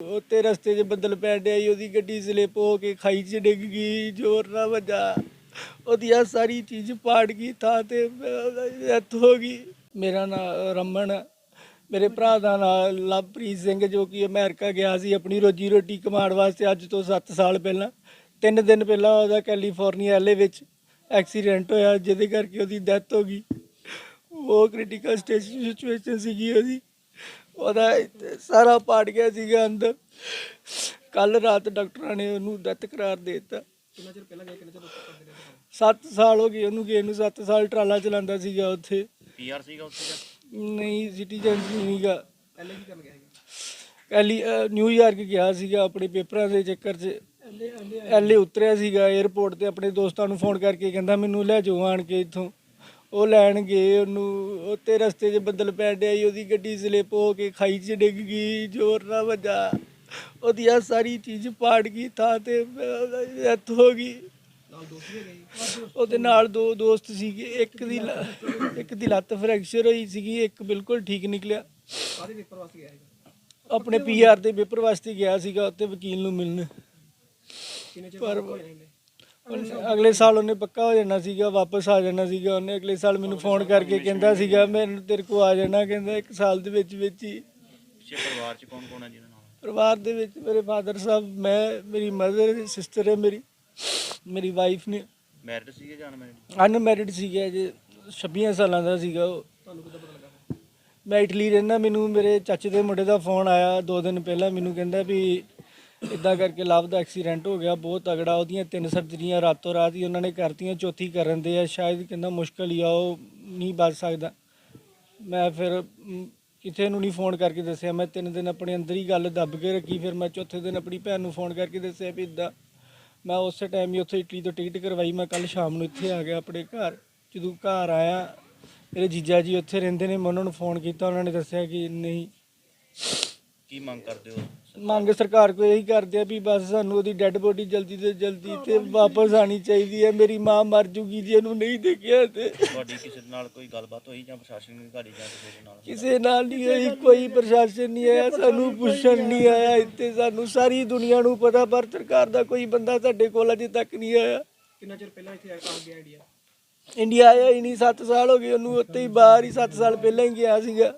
ਉੱਤੇ ਰਸਤੇ 'ਚ ਬੱਦਲ ਪੈਣ ਡਿਆ ਸੀ, ਉਹਦੀ ਗੱਡੀ ਸਲਿੱਪ ਹੋ ਕੇ ਖਾਈ 'ਚ ਡਿੱਗ ਗਈ, ਜ਼ੋਰ ਨਾਲ ਵੱਜਾ। ਉਹਦੀ ਆਹ ਸਾਰੀ ਚੀਜ਼ ਪਾੜ ਗਈ, ਥਾਂ ਤੇ ਡੈਥ ਹੋ ਗਈ। ਮੇਰਾ ਨਾਮ ਰਮਨ ਆ। ਮੇਰੇ ਭਰਾ ਦਾ ਨਾਮ ਲਵਪ੍ਰੀਤ ਸਿੰਘ, ਜੋ ਕਿ ਅਮਰੀਕਾ ਗਿਆ ਸੀ ਆਪਣੀ ਰੋਜੀ ਰੋਟੀ ਕਮਾਉਣ ਵਾਸਤੇ ਅੱਜ ਤੋਂ 7 ਸਾਲ ਪਹਿਲਾਂ। ਤਿੰਨ ਦਿਨ ਪਹਿਲਾਂ ਉਹਦਾ ਕੈਲੀਫੋਰਨੀਆ ਐਲਏ ਵਿੱਚ ਐਕਸੀਡੈਂਟ ਹੋਇਆ, ਜਿਹਦੇ ਕਰਕੇ ਉਹਦੀ ਡੈਥ ਹੋ ਗਈ। ਉਹ ਕ੍ਰਿਟੀਕਲ ਸਟੇਜ ਸਿਚੁਏਸ਼ਨ ਸੀਗੀ ਉਹਦੀ। ਉਹਦਾ ਸਾਰਾ ਪਾੜ ਗਿਆ ਸੀਗਾ ਅੰਦਰ। ਕੱਲ ਰਾਤ ਡਾਕਟਰਾਂ ਨੇ ਉਹਨੂੰ ਡੈਥ ਕਰਾਰ ਦੇ ਦਿੱਤਾ। ਕਿੰਨਾ ਚਿਰ ਪਹਿਲਾਂ ਗਏ ਕਿੰਨਾ ਚਿਰ ਉੱਥੇ ਕਰਦੇ 7 ਸਾਲ ਹੋ ਗਏ ਉਹਨੂੰ ਗਏ ਨੂੰ 7 ਸਾਲ ਟਰਾਲਾ ਚਲਾਉਂਦਾ ਸੀਗਾ ਉੱਥੇ। ਪੀਆਰ ਸੀਗਾ ਉੱਥੇ ਦਾ ਨਹੀਂ ਸਿਟੀਜ਼ਨ ਨਹੀਂਗਾ ਪਹਿਲੇ ਕੀ ਕਰਨ ਗਿਆ ਹੈਗਾ ਕੱਲੀ ਨਿਊਯਾਰਕ ਗਿਆ ਸੀਗਾ ਆਪਣੇ ਪੇਪਰਾਂ ਦੇ ਚੱਕਰ 'ਚ। ਐਲੇ ਉਤਰਿਆ ਸੀਗਾ 에ਅਰਪੋਰਟ ਤੇ ਆਪਣੇ ਦੋਸਤਾਂ ਨੂੰ ਫੋਨ ਕਰਕੇ ਕਹਿੰਦਾ ਮੈਨੂੰ ਲੈ ਜਾਓ ਆਣ ਕੇ ਇੱਥੋਂ। ਉਹ ਲੈਣ ਗਏ ਉਹਨੂੰ ਉੱਤੇ ਰਸਤੇ 'ਚ ਬੱਦਲ ਪੈਣ ਡਿਆ ਸੀ, ਉਹਦੀ ਗੱਡੀ ਸਲਿੱਪ ਹੋ ਕੇ ਖਾਈ 'ਚ ਡਿੱਗ ਗਈ, ਜ਼ੋਰ ਨਾਲ ਵੱਜਾ। ਉਹਦੀ ਆਹ ਸਾਰੀ ਚੀਜ਼ ਪਾੜ ਗਈ, ਥਾਂ ਤੇ ਡੈਥ ਹੋ ਗਈ। ਉਹਦੇ ਨਾਲ ਦੋ ਦੋਸਤ ਸੀਗੇ, ਇੱਕ ਦੀ ਲ- ਇੱਕ ਦੀ ਲੱਤ ਫ੍ਰੈਕਚਰ ਹੋਈ ਸੀਗੀ, ਇੱਕ ਬਿਲਕੁਲ ਠੀਕ ਨਿਕਲਿਆ। ਕਾਹਦੇ ਪੇਪਰ ਵਾਸਤੇ ਗਿਆ ਹੈਗਾ ਆਪਣੇ ਪੀਆਰ ਦੇ ਪੇਪਰ ਵਾਸਤੇ ਗਿਆ ਸੀਗਾ, ਉੱਥੇ ਵਕੀਲ ਨੂੰ ਮਿਲਣ। ਕਿੰਨੇ ਚਿਰ ਪਰ- ਬਾਅਦ ਹੋਏ ਨੇ ਉਹਨੇ- ਅਗਲੇ ਸਾਲ ਉਹਨੇ ਪੱਕਾ ਹੋ ਜਾਣਾ ਸੀਗਾ ਵਾਪਸ ਆ ਜਾਣਾ ਸੀਗਾ। ਉਹਨੇ ਅਗਲੇ ਸਾਲ ਮੈਨੂੰ ਫੋਨ ਕਰਕੇ ਕਹਿੰਦਾ ਸੀਗਾ ਮੈਂ ਤੇਰੇ ਕੋ ਆ ਜਾਣਾ ਕਹਿੰਦਾ ਇੱਕ ਸਾਲ ਦੇ ਵਿੱਚ ਵਿੱਚ ਹੀ। ਪਿੱਛੇ ਪਰਿਵਾਰ ਚ ਕੌਣ ਕੌਣ ਹੈ ਜਿਹਨਾਂ ਨਾਲ? ਪਰਿਵਾਰ ਦੇ ਵਿੱਚ ਮੇਰੇ ਫਾਦਰ ਸਾਹਿਬ ਮੈਂ ਮੇਰੀ ਮਦਰ ਸਿਸਟਰ ਹੈ ਮੇਰੀ ਮੇਰੀ ਵਾਈਫ ਨੇ। ਮੈਰਿਡ ਸੀਗੇ ਜਾਂ ਅਨਮੈਰਿਡ ਅਨਮੈਰਿਡ ਸੀਗਾ ਜੇ 26 ਸਾਲਾਂ ਦਾ ਸੀਗਾ ਉਹ। ਤੁਹਾਨੂੰ ਕਿੱਦਾਂ ਪਤਾ ਲੱਗਾ? ਮੈਂ ਇਟਲੀ ਰਹਿਣਾ ਮੈਨੂੰ ਮੇਰੇ ਚਾਚੇ ਦੇ ਮੁੰਡੇ ਦਾ ਫੋਨ ਆਇਆ ਦੋ ਦਿਨ ਪਹਿਲਾਂ ਮੈਨੂੰ ਕਹਿੰਦਾ ਵੀ ਇਦਾਂ ਕਰਕੇ ਲਵ ਦਾ ਐਕਸੀਡੈਂਟ ਹੋ ਗਿਆ ਬਹੁਤ ਤਗੜਾ ਉਹਦੀਆਂ ਤਿੰਨ ਸਰਜਰੀਆਂ ਰਾਤੋਂ ਰਾਤ ਹੀ ਉਹਨਾਂ ਨੇ ਕਰਤੀਆਂ ਚੌਥੀ ਕਰਨ ਦੇ ਆ ਸ਼ਾਇਦ ਕਹਿੰਦਾ ਮੁਸ਼ਕਲ ਹੀ ਆ ਉਹ ਨਹੀਂ ਬਚ ਸਕਦਾ। ਮੈਂ ਫਿਰ ਮ, ਕਿਸੇ ਨੂੰ ਨਹੀਂ ਫੋਨ ਕਰਕੇ ਦੱਸਿਆ ਮੈਂ ਤਿੰਨ ਦਿਨ ਆਪਣੇ ਅੰਦਰ ਹੀ ਗੱਲ ਦੱਬ ਕੇ ਰੱਖੀ ਫਿਰ ਮੈਂ ਚੌਥੇ ਦਿਨ ਆਪਣੀ ਭੈਣ ਨੂੰ ਫੋਨ ਕਰਕੇ ਦੱਸਿਆ ਵੀ ਇਦਾਂ ਮੈਂ ਉਸੇ ਟਾਈਮ ਹੀ ਉੱਥੇ ਇਟਲੀ ਤੋਂ ਟਿਕਟ ਕਰਵਾਈ ਮੈਂ ਕੱਲ ਸ਼ਾਮ ਨੂੰ ਇੱਥੇ ਆ ਗਿਆ ਆਪਣੇ ਘਰ ਜਦੋਂ ਘਰ ਆਇਆ ਮੇਰੇ ਜੀਜਾ ਜੀ ਉੱਥੇ ਰਹਿੰਦੇ ਨੇ ਮੈਂ ਉਹਨਾਂ ਨੂੰ ਫੋਨ ਕੀਤਾ ਉਹਨਾਂ ਨੇ ਦੱਸਿਆ ਕਿ ਨਹੀਂ ਕੀ ਮੰਗ ਕਰਦੇ ਹੋ? ਮੰਗ ਸਰਕਾਰ ਕੋਲ ਇਹੀ ਕਰਦੇ ਆ ਵੀ ਬਸ ਸਾਨੂੰ ਉਹਦੀ ਡੈੱਡ ਬੋਡੀ ਜਲਦੀ ਤੋਂ ਜਲਦੀ ਤੇ ਵਾਪਸ ਆਣੀ ਚਾਹੀਦੀ ਹੈ। ਮੇਰੀ ਮਾਂ ਮਰ ਜੂਗੀ ਜੇ ਇਹਨੂੰ ਨਹੀਂ ਦੇਖਿਆ ਤੇ। ਤੁਹਾਡੀ ਕਿਸੇ ਦੇ ਨਾਲ ਕੋਈ ਗੱਲਬਾਤ ਹੋਈ ਜਾਂ ਪ੍ਰਸ਼ਾਸਨ ਨੇ ਤੁਹਾਡੀ ਜਾਂ ਕਿਸੇ ਨਾਲ? ਕਿਸੇ ਨਾਲ ਨਹੀਂ ਹੋਈ ਕੋਈ ਪ੍ਰਸ਼ਾਸਨ ਨਹੀਂ ਆਇਆ ਸਾਨੂੰ ਪੁੱਛਣ ਨਹੀਂ ਆਇਆ ਇੱਥੇ ਸਾਨੂੰ ਸਾਰੀ ਦੁਨੀਆ ਨੂੰ ਪਤਾ ਪਰ ਸਰਕਾਰ ਦਾ ਕੋਈ ਬੰਦਾ ਸਾਡੇ ਕੋਲ ਅਜੇ ਤੱਕ ਨਹੀਂ ਆਇਆ। ਕਿੰਨਾ ਚਿਰ ਪਹਿਲਾਂ ਇੱਥੇ ਆ ਗਿਆ ਇੰਡੀਆ? ਇੰਡੀਆ ਆਇਆ ਹੀ ਨਹੀਂ 7 ਸਾਲ ਹੋ ਗਏ ਉਹਨੂੰ ਉੱਥੇ ਹੀ ਬਾਹਰ ਹੀ 7 ਸਾਲ ਪਹਿਲਾਂ ਹੀ ਗਿਆ ਸੀਗਾ।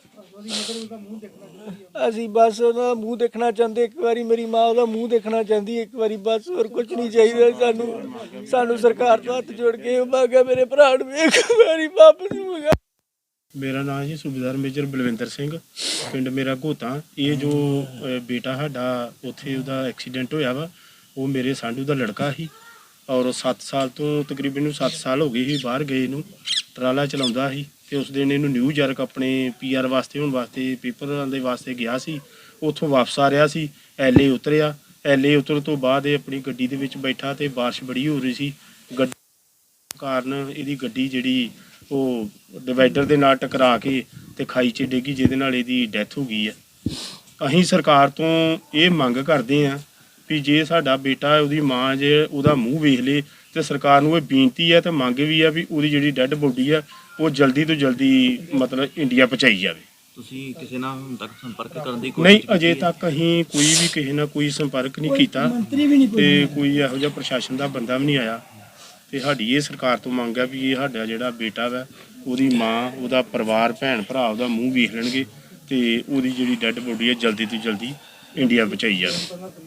ਅਸੀਂ ਬਸ ਉਹਦਾ ਮੂੰਹ ਦੇਖਣਾ ਚਾਹੁੰਦੇ, ਇੱਕ ਵਾਰੀ ਮੇਰੀ ਮਾਂ ਉਹਦਾ ਮੂੰਹ ਦੇਖਣਾ ਚਾਹੁੰਦੀ, ਇੱਕ ਵਾਰੀ ਬਸ ਹੋਰ ਕੁਝ ਨਹੀਂ ਚਾਹੀਦਾ ਸਾਨੂੰ ਸਾਨੂੰ ਸਰਕਾਰ ਤੋਂ ਹੱਥ ਜੋੜ ਕੇ ਮੰਗਾ ਮੇਰੇ ਭਰਾ ਨੂੰ ਇੱਕ ਵਾਰੀ ਵਾਪਸ ਮੰਗਾ ਮੇਰਾ ਨਾਮ ਜੀ ਸੂਬੇਦਾਰ ਮੇਜਰ ਬਲਵਿੰਦਰ ਸਿੰਘ, ਪਿੰਡ ਮੇਰਾ ਘੋਤਾ। ਇਹ ਜੋ ਬੇਟਾ ਸਾਡਾ, ਉੱਥੇ ਉਹਦਾ ਐਕਸੀਡੈਂਟ ਹੋਇਆ ਵਾ, ਉਹ ਮੇਰੇ ਸਾਂਢੂ ਦਾ ਲੜਕਾ ਸੀ ਔਰ 7 ਸਾਲ ਤੋਂ ਤਕਰੀਬਨ ਨੂੰ 7 ਸਾਲ ਹੋ ਗਏ ਸੀ, ਬਾਹਰ ਗਏ ਨੂੰ, ਟਰਾਲਾ ਚਲਾਉਂਦਾ ਸੀ। ਤੇ ਉਸ ਦਿਨ ਇਹਨੂੰ ਨਿਊਯਾਰਕ ਆਪਣੇ ਪੀਆਰ ਵਾਸਤੇ, ਹੋਣ ਵਾਸਤੇ ਪੇਪਰਾਂ ਦੇ ਵਾਸਤੇ ਗਿਆ ਸੀ। ਉੱਥੋਂ ਵਾਪਸ ਆ ਰਿਹਾ ਸੀ, ਐਲਏ ਉਤਰਿਆ। ਐਲਏ ਉਤਰਨ ਤੋਂ ਬਾਅਦ ਇਹ ਆਪਣੀ ਗੱਡੀ ਦੇ ਵਿੱਚ ਬੈਠਾ ਤੇ ਬਾਰਿਸ਼ ਬੜੀ ਹੋ ਰਹੀ ਸੀ। ਗੱਡੀ ਕਾਰਨ ਇਹਦੀ ਗੱਡੀ ਜਿਹੜੀ ਉਹ ਡਿਵਾਈਡਰ ਦੇ ਨਾਲ ਟਕਰਾ ਕੇ ਤੇ ਖਾਈ 'ਚ ਡਿੱਗੀ ਜਿਹਦੇ ਨਾਲ ਇਹਦੀ ਡੈਥ ਹੋ ਗਈ ਹੈ। ਅਸੀਂ ਸਰਕਾਰ ਤੋਂ ਇਹ ਮੰਗ ਕਰਦੇ ਹਾਂ ਵੀ ਜੇ ਸਾਡਾ ਬੇਟਾ, ਉਹਦੀ ਮਾਂ ਜੇ ਉਹਦਾ ਮੂੰਹ ਵੇਖ ਲੇ ਤੇ ਸਰਕਾਰ ਨੂੰ ਇਹ ਬੇਨਤੀ ਹੈ ਤੇ ਮੰਗ ਵੀ ਹੈ ਵੀ ਉਹਦੀ ਜਿਹੜੀ ਡੈੱਡ ਬੋਡੀ ਆ ਉਹ ਜਲਦੀ ਤੋਂ ਜਲਦੀ ਮਤਲਬ ਇੰਡੀਆ ਪਹੁੰਚਾਈ ਜਾਵੇ। ਤੁਸੀਂ ਕਿਸੇ ਨਾਲ ਹੁਣ ਤੱਕ ਸੰਪਰਕ ਕਰਨ ਦੀ ਨਹੀਂ ਅਜੇ ਤੱਕ ਅਸੀਂ ਕੋਈ ਵੀ ਕਿਸੇ ਨਾਲ ਕੋਈ ਸੰਪਰਕ ਨਹੀਂ ਕੀਤਾ ਤੇ ਕੋਈ ਇਹੋ ਜਿਹਾ ਪ੍ਰਸ਼ਾਸਨ ਦਾ ਬੰਦਾ ਵੀ ਨਹੀਂ ਆਇਆ। ਤੇ ਸਾਡੀ ਇਹ ਸਰਕਾਰ ਤੋਂ ਮੰਗ ਹੈ ਵੀ ਇਹ ਸਾਡਾ ਜਿਹੜਾ ਬੇਟਾ ਵਾ ਉਹਦੀ ਮਾਂ ਉਹਦਾ ਪਰਿਵਾਰ ਭੈਣ ਭਰਾ ਉਹਦਾ ਮੂੰਹ ਵੇਖ ਲੈਣਗੇ ਤੇ ਉਹਦੀ ਜਿਹੜੀ ਡੈੱਡ ਬੋਡੀ ਹੈ ਜਲਦੀ ਤੋਂ ਜਲਦੀ ਇੰਡੀਆ ਪਹੁੰਚਾਈ ਜਾਵੇ।